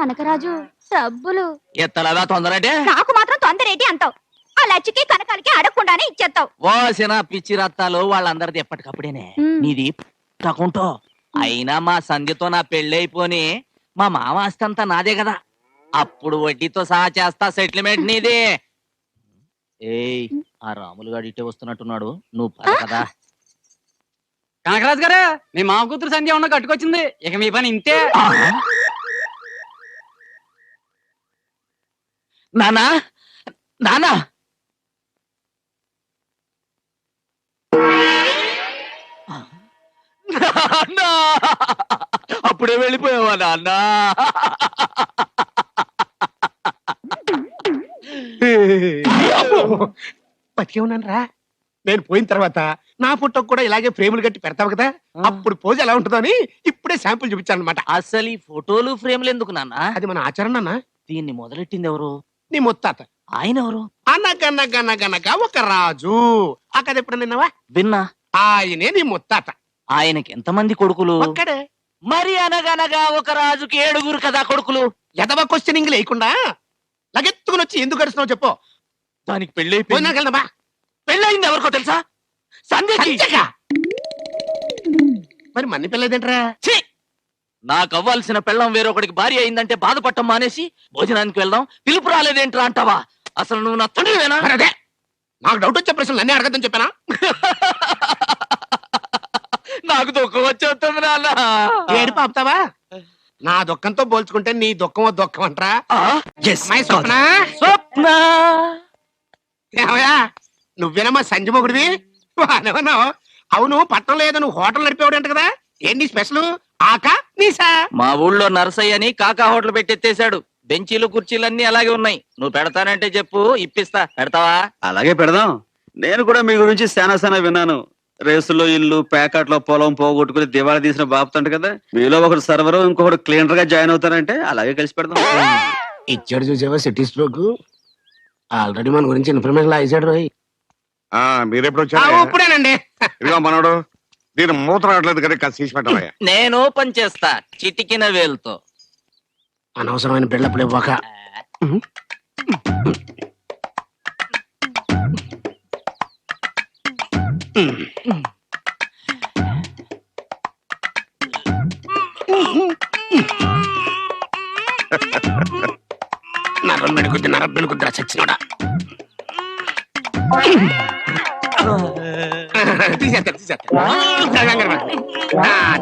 కనకరాజు డబ్బులు ఎత్తలదా తొందరంటే? నాకు మాత్రం తొందరేటి అంటావు. ఆ లచ్చికి కనకాలకి అడగకుండానే ఇచ్చేస్తావు. ఓసిన పిచ్చి రత్తాలు వాళ్ళందరిది ఎప్పటికప్పుడేనే. మ్. నీది తకుంటో. అయినా మా సంధ్యతో నా పెళ్ళైపోని మా మామ ఆస్తి అంతా నాదే కదా. అప్పుడు వడ్డీతో సహా చేస్తా సెటిల్మెంట్ నీది. ఏయ్ ఆ రాములు గారు ఇటే వస్తున్నట్టున్నాడు. నువ్వు పద కదా. కనకరాజు గారు మీ మామ కూతురు సంధ్య ఉన్న కట్టుకొచ్చింది? ఇక మీ పని ఇంతే. నానా? నానా? నాన్నా! అప్పుడే వెళ్ళిపోయావా నాన్న? బతికే ఉన్నాను రా నేను పోయిన తర్వాత నా ఫోటోకి కూడా ఇలాగే ఫ్రేములు కట్టి పెడతావు కదా? అప్పుడు పోజ్ ఎలా ఉంటుందో అని ఇప్పుడే శాంపుల్ చూపించాను అనమాట అసలు ఈ ఫోటోలు ఫ్రేమ్లు ఎందుకు నాన్న? అది మన ఆచరణ అన్న దీన్ని మొదలెట్టింది ఎవరు? నీ ముత్తాత. ఆయన ఎవరు అనగనగనగనగా ఒక రాజు. ఆ కథ ఎప్పుడు నిన్నవా విన్నా. ఆయనే నీ ముత్తాత. ఆయనకి ఎంతమంది కొడుకులు? ఒక్కడే. మరి అనగనగా ఒక రాజుకి ఏడుగురు కదా కొడుకులు? ఎదవ క్వశ్చనింగ్ లేకుండా లగెత్తుకుని వచ్చి ఎందుకు గడుస్తున్నావు చెప్పు. దానికి పెళ్ళి పోయినాక వెళ్దామా పెళ్ళయింది ఎవరికో తెలుసా? సంధ్యకి. సంచగా. మరి మన్ని పిల్లదేంట్రా ఛీ! నాకు అవ్వాల్సిన పెళ్ళం వేరొకడికి భార్య అయిందంటే బాధపడటం మానేసి భోజనానికి వెళ్దాం. పిలుపు రాలేదేంట్రా అంటావా? అసలు నువ్వు నా తండ్రివేనా అదే. నాకు డౌట్ వచ్చే ప్రశ్నలు అన్నీ అడగద్దని చెప్పానా? నాకు దుఃఖం వచ్చేస్తుంది నాన్న. ఏడు పాపుతావా? నా దుఃఖంతో పోల్చుకుంటే నీ దుఃఖమో దుఃఖం అంటరా. ఆ? స్వప్న? స్వప్న? ఏమయ్యా? నువ్వేనమ్మా సంజు మొగుడివి? బానేమన్నావు అవును పట్నంలో ఏదో నువ్వు హోటల్ నడిపేవాడంట కదా. ఏంటి స్పెషల్? ఆకా మా ఊళ్ళో నర్సయ్య అని కాకా హోటల్ పెట్టెత్తేశాడు. బెంచీలు కుర్చీలన్నీ అలాగే ఉన్నాయి. నువ్వు పెడతానంటే చెప్పు ఇప్పిస్తా. పెడతావా? అలాగే పెడదాం. నేను కూడా మీ గురించి శానా శానా విన్నాను. రేసులో ఇల్లు ప్యాకెట్లో పొలం పోగొట్టుకుని దివాళా తీసిన బాపుతంట కదా. మీలో ఒకడు సర్వర్ ఇంకొకటి క్లీనర్గా జాయిన్ అవుతారంటే అలాగే కలిసి పెడదాం. ఇచ్చాడు చూసావా సిటీ స్ట్రోక్? ఆల్రెడీ మన గురించి ఇన్ఫర్మేషన్ లా ఇచ్చాడు రోయ్. ఆ మీరెప్పుడు వచ్చారు ఇప్పుడేనండి. ఇదిగో మనోడు దీని మూత రావట్లేదు కదా కాస్త తీసి పెట్టవయ్యా. నేను ఓపెన్ చేస్తా చిటికిన వేలుతో. అనవసరమైన బిల్డప్లు ఇవ్వక. నరం మెడుకుద్ది నరం చచ్చినోడా తీసేస్తా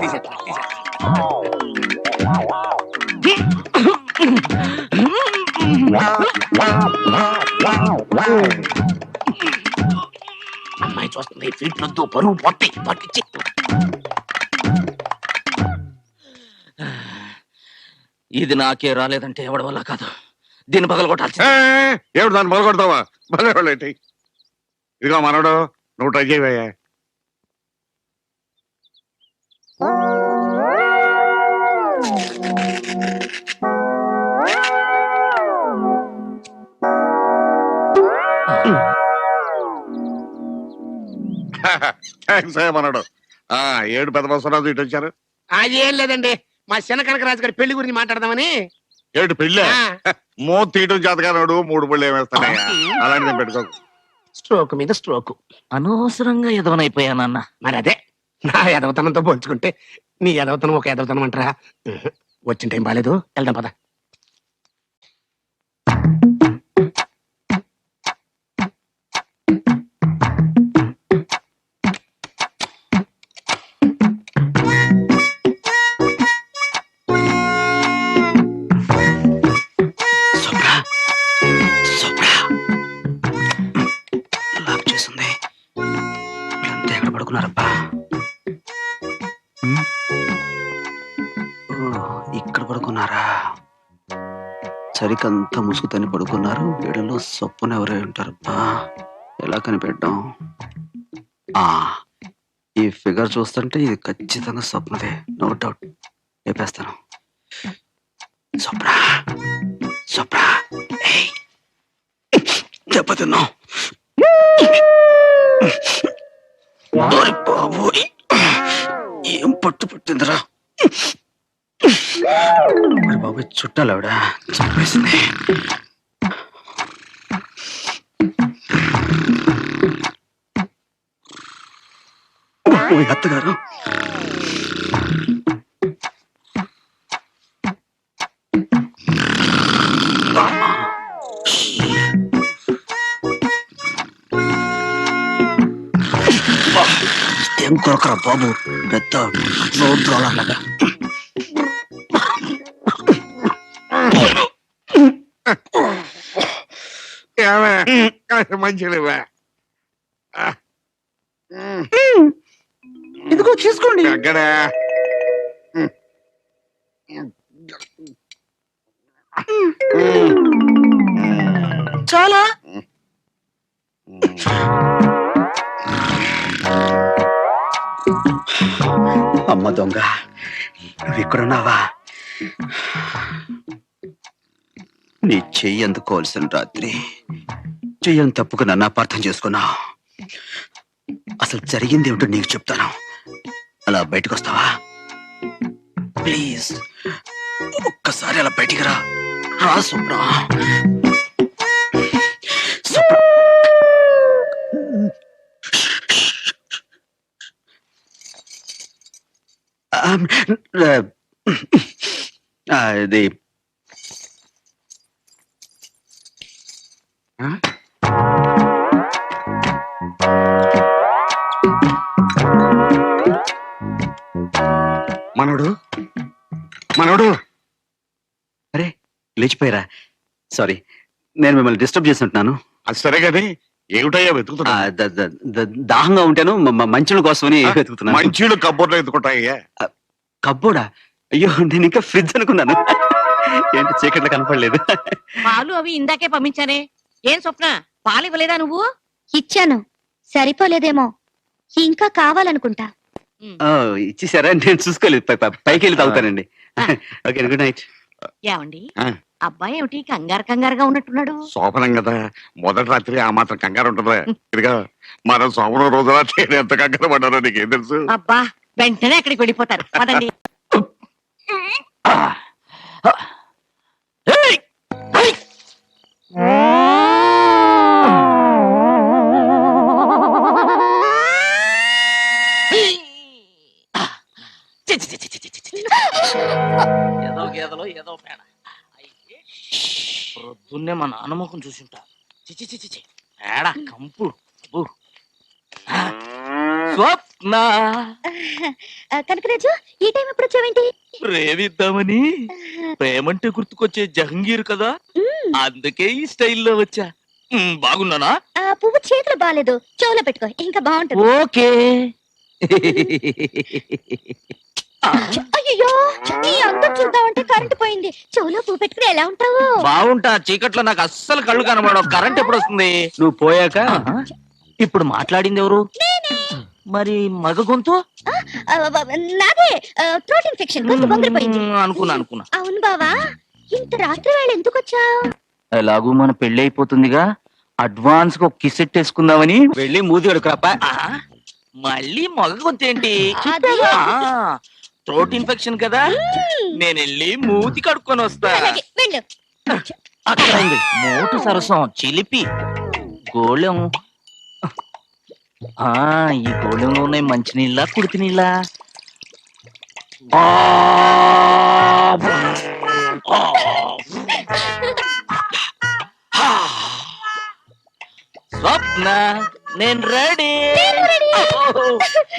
తీసేస్తా అమ్మాయి చూస్తుంది పరువు పొట్టి పట్టించి. ఇది నాకే రాలేదంటే ఎవడి వల్ల కాదు. దీన్ని పగల కొట్టాల్సింది ఏమిటి దాన్ని మొదలుకొడతావా భలే వాళ్ళేంటి ఇదిగో మనోడు నువ్వు ట్రై చేయవయ్యా. థ్యాంక్స్ ఆ ఏడు పెద్ద బసవరాజు ఇటు వచ్చారు. అది ఏం లేదండి మా చిన్న కనకరాజు గారి పెళ్ళి గురించి మాట్లాడదామని. ఏడు పెళ్ళే? ఆ, మూత తీయటం చేతగానాడు మూడు పళ్ళు ఏమేస్తానయ్యా అలాంటిది పెట్టుకోకు. స్ట్రోక్ మీద స్ట్రోక్. అనవసరంగా ఎదవనైపోయానన్న మరి అదే నా ఎదవతనంతో పోల్చుకుంటే నీ ఎదవతనం ఒక ఎదవతనం అంటారా? ఉహు. వచ్చిన టైం బాగాలేదు వెళ్దాం పద. ఇక్కడ పడుకున్నారా? సరికంతా ముసుగుతని పడుకున్నారు. వీళ్ళలో సొప్పున ఎవరై ఉంటారబ్బా ఎలా కనిపెట్టాం ఆ ఈ ఫిగర్ చూస్తుంటే ఇది ఖచ్చితంగా స్వప్నదే నో డౌట్. చెప్పేస్తాను స్వప్న స్వప్న ఏయ్ బాబోయ్ ఏం పట్టు పట్టిందిరా? బాబు బాబు చుట్టాలు ఆవిడ చంపేసింది అత్తగారు. ఏం కొరకరా బాబు? పెద్ద రోడ్రాలగా మంచిదివా ఇదిగో తీసుకోండి అక్కడ చాలా. అమ్మ దొంగ నువ్వు ఇక్కడున్నావా? నీ చెయ్యి అందుకోవాల్సిన రాత్రి. చెయ్యని తప్పుకు నన్ను అపార్థం చేసుకున్నా. అసలు జరిగింది ఏమిటో నీకు చెప్తాను. అలా బయటకు వస్తావా ప్లీజ్ ఒక్కసారి అలా బయటికి రా. రా సుప్రా అది Huh? మనోడు? మనోడు? అరే లేచిపోయారా? సారీ నేను మిమ్మల్ని డిస్టర్బ్ చేస్తుంటున్నాను అది సరే కానీ ఏమిటయ్యా వెతుకుతున్నా దాహంగా ఉంటాను మంచుల కోసమని వెతుకుతున్నాను. మంచీలు కబ్బోర్లో ఎత్తుకుంటాయ్యా? కబ్బోడా అయ్యో నేను ఇంకా ఫ్రిడ్జ్ అనుకున్నాను. ఏంటి చీకట్లో కనపడలేదు. పాలు అవి ఇందాకే పంపించానే. ఏం స్వప్న పాలు ఇవ్వలేదా నువ్వు? ఇచ్చాను. సరిపోలేదేమో. ఇంకా కావాలనుకుంటా. ఇచ్చేసారా? నేను చూసుకోలేదు. పై- పై- పైకి వెళ్ళి తాగుతానండి. Okay good night. ఏమండి? ఆ. అబ్బాయి ఏమిటి కంగారు కంగారుగా ఉన్నట్టున్నాడు? శోభనం కదా. మొదటి రాత్రి ఆ మాత్రం కంగారు ఉంటుందా ఇదిగా మనం సోమరం రోజున చేయని ఎంత కంగారు పడ్డారో నీకేం తెలుసు? అబ్బా వెంటనే అక్కడికి వెళ్ళిపోతారు. పదండి. ముఖం చూసింటా. చిచి చిచి చి పేడ కంపు. అబ్బో. ఆ, స్వప్న. ఆ, కనకరాజు ఈ టైం ఎప్పుడు వచ్చావేంటి? ప్రేమిద్దామని. ప్రేమంటే గుర్తుకొచ్చే జహంగీర్ కదా. అందుకే ఈ స్టైల్లో వచ్చా. బాగున్నానా? ఆ పువ్వు చేతులు బాగాలేదు చెవులో పెట్టుకో ఇంకా బాగుంటుంది. ఓకే. అయ్యో నీ అందం చూద్దామంటే కరెంట్ పోయింది. చెవులో పువ్వు పెట్టుకుని ఎలా ఉంటావు? బాగుంటా చీకట్లో నాకు అస్సలు కళ్ళు కనబడవు. కరెంట్ ఎప్పుడు వస్తుంది? నువ్వు పోయాక. ఇప్పుడు మాట్లాడింది ఎవరు? మరి మగ గొంతు? ఆ, వ- నాదే. థ్రోట్ ఇన్ఫెక్షన్ గొంతు బొంగిరిపోయింది ఉమ్, అనుకున్నా అనుకున్నా. అవును బావా. ఇంత రాత్రి వేళ ఎందుకు వచ్చావు? ఎలాగూ మన పెళ్ళి అయిపోతుందిగా. అడ్వాన్స్గా కిస్ వేసుకుందామని వెళ్ళి మూది కడుకురాపా ఆ, మళ్ళీ మగ గొంతు ఏంటి అది థ్రోట్ ఇన్ఫెక్షన్ కదా? నేను వెళ్ళి మూతి కడుక్కొని వస్తా. అలాగే వెళ్ళు. అక్కడ ఉంది మోటు సరసం చిలిపి. గోళం. ఆ ఈ గోళంలో ఉన్నాయి మంచినీళ్ళ కుడితి నీళ్ళ స్వప్న నేను రెడీ.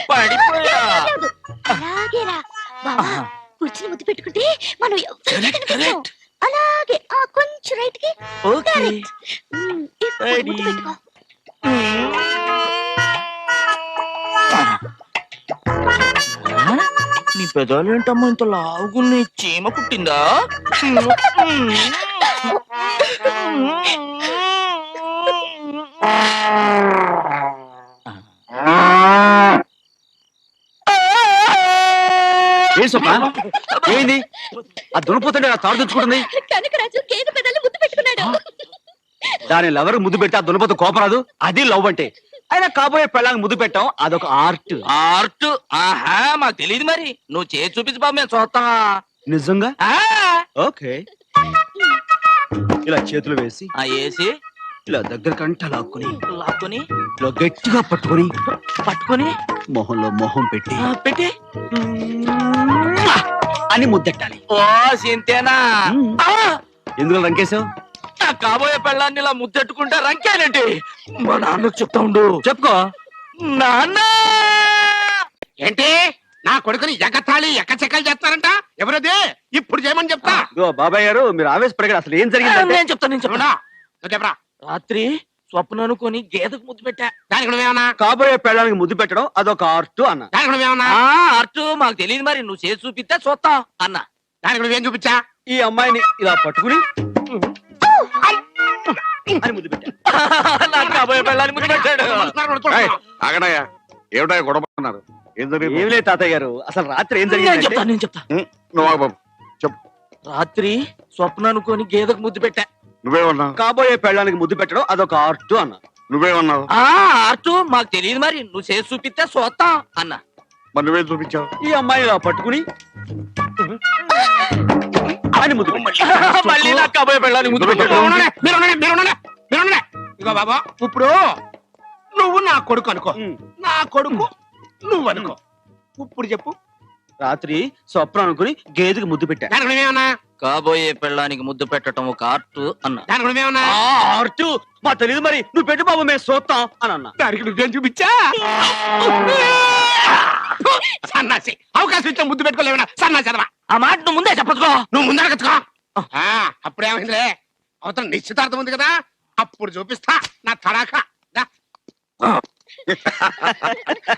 పడిపోయా లేదు. అలాగే రా బావా కూర్చుని ముద్దు పెట్టుకుంటే మనం ఎవరికీ Correct, కనిపించం. correct. అలాగే ఆ కొంచెం రైట్కి ఇప్పుడు Ready. పెట్టుకో ఆ? నీ పెదాలు ఏంటమ్మా ఇంత లావుగున్నాయి చీమ కుట్టిందా ఏం ఏంది ఆ దునిపోతుంటే ఆ తాడు తెచ్చుకుంటుంది కనకరాజు గేదె పెదాలు ముద్దు పెట్టుకున్నాడు. దాని లవర్ ముద్దు పెడితే ఆ దునిపోత కోపరాదు? అది లవ్ అంటే. అయినా కాబోయే పెళ్ళాంగి ముద్దు పెట్టాం అదొక ఆర్ట్. ఆర్ట్? ఆహా మాకు తెలియదు మరి. నువ్వు చేసి చూపించు బాబు మేము చూస్తా. నిజంగా? ఆ, ఓకే. ఇలా చేతులు వేసి ఆ వేసి. ఇలా దగ్గర కంట లాక్కుని లాక్కుని. ఇలా గట్టిగా పట్టుకొని పట్టుకొని. మొహంలో మొహం పెట్టి. ఆ, పెట్టి. అని ముద్దెట్టాలి. ఓ సింతేనా? ఆ, ఎందుకు రంకేశావు? నా కాబోయే పెళ్ళాన్ని ఇలా ముద్దెట్టుకుంటే రంకేనండి. మా నాన్నకు చెప్తా ఉండు. చెప్పుకో. నాన్న! ఏంటి? నా కొడుకుని ఎగతాళి ఎక్కచెక్కలు చేస్తారంట? ఎవరది? ఇప్పుడు చేయమని చెప్తా. ఇదిగో బాబాయ్ గారు మీరు ఆవేశపడగారు అసలు ఏం జరిగిందంటే నేను చెప్తాను నేను నువ్వు చెప్పరా? రాత్రి స్వప్న అనుకొని గేదెకు ముద్దు పెట్టా. దానికి నువ్వేమన్నా కాబోయే పెళ్ళానికి ముద్దు పెట్టడం అదొక ఆర్ట్ అన్న. దానికి నువ్వేమన్నా ఆ. మాకు తెలియదు మరి నువ్వు చేసి చూపిస్తే చూస్తాం అన్న. దానికి నువ్వేం చూపించా? ఈ అమ్మాయిని ఇలా పట్టుకుని అని ముద్దు పెట్టా. నాకు కాబోయే పెళ్ళాన్ని ముద్దు పెట్టాడు. ఏయ్, ఆగడయ్యా. ఏమిటా గొడవ అన్నారు ఏం జరిగింది? ఏం లేదు తాతయ్య గారు. అసలు రాత్రి ఏం నేను జరిగింది చెప్తా నేను చెప్తా. నువ్వు ఆగు బాబు. రాత్రి స్వప్న అనుకొని గేదెకు ముద్దు పెట్టా. నువ్వేమన్నావు? కాబోయే పెళ్ళానికి ముద్దు పెట్టడం అదొక ఆర్ట్ అన్న. నువ్వేమన్నావు? ఆ మాకు తెలియదు మరి. నువ్వు చేసి చూపిస్తే చూస్తాం అన్న. మరి నువ్వేం చూపించావు? ఈ అమ్మాయిని ఇలా పట్టుకుని అని ముద్దు పెట్టా. మళ్ళీ నాకు కాబోయే ముద్దు ఇద్దరు పెట్టాడు మీరు ఉండండి, మీరు ఉండండి, మీరు ఉండండి, మీరు ఉండండి. ఇదిగో బాబా ఇప్పుడు నువ్వు నా కొడుకు అనుకో. ఉమ్. నా కొడుకు నువ్వు అనుకో. ఇప్పుడు చెప్పు. రాత్రి స్వప్న అనుకుని గేదెకి ముద్దు పెట్టా. దానికి నువ్వేమన్నా? కాబోయే పెళ్ళానికి ముద్దు పెట్టడం ఒక ఆర్ట్ అన్న. ఆర్ట్? మా తెలియదు మరి. నువ్వు పెట్టు బాబు మేము చూస్తాం అని అన్నా. దానికి నువ్వేం చూపించా? సన్నాసి అవకాశం ఇచ్చా ముద్దు పెట్టుకోలేవనా సన్నాసి అదవా? ఆ మాట నువ్వు ముందే చెప్పచ్చుకో. నువ్వు ముందర కచ్చుకో అప్పుడేమైందిలే అవతల నిశ్చితార్థం ఉంది కదా అప్పుడు చూపిస్తా. నా తడాక